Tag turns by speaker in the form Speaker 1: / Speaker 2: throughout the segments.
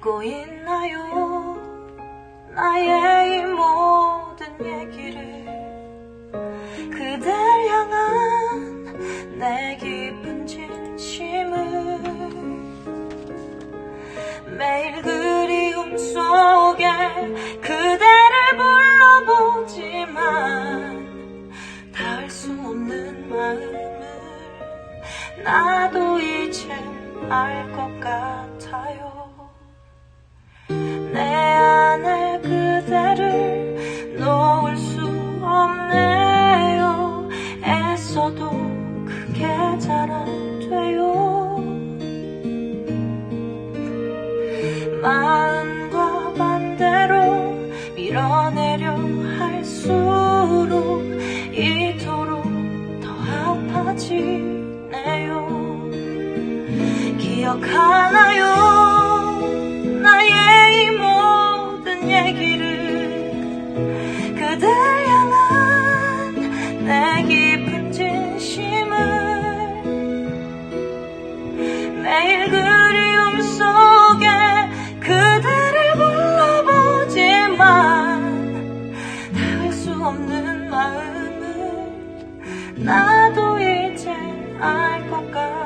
Speaker 1: 듣고 있나요? 나의 이 모든 얘기를 그댈 향한 내 깊은 진심을 매일 그리움 속에 그대를 불러보지만 닿을 수 없는 마음을 나도 이젠 알 것 같아요 안 돼요. 마음과 반대로 밀어내려 할수록 이토록 더 아파지네요. 기억하나요 나도 이제 알 것 같아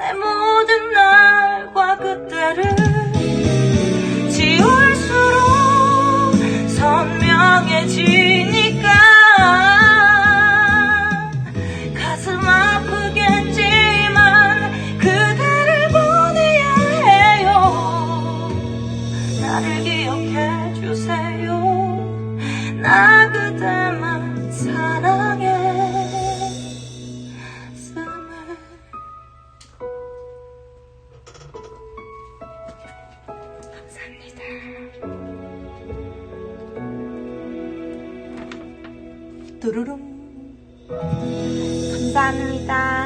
Speaker 1: 내 모든 날과 그때를 지울수록 선명해지니까. 가슴 아프겠지만 그대를 보내야 해요. 나를 기억해 주세요. 나 그대만 사랑해 두루룽. 감사합니다.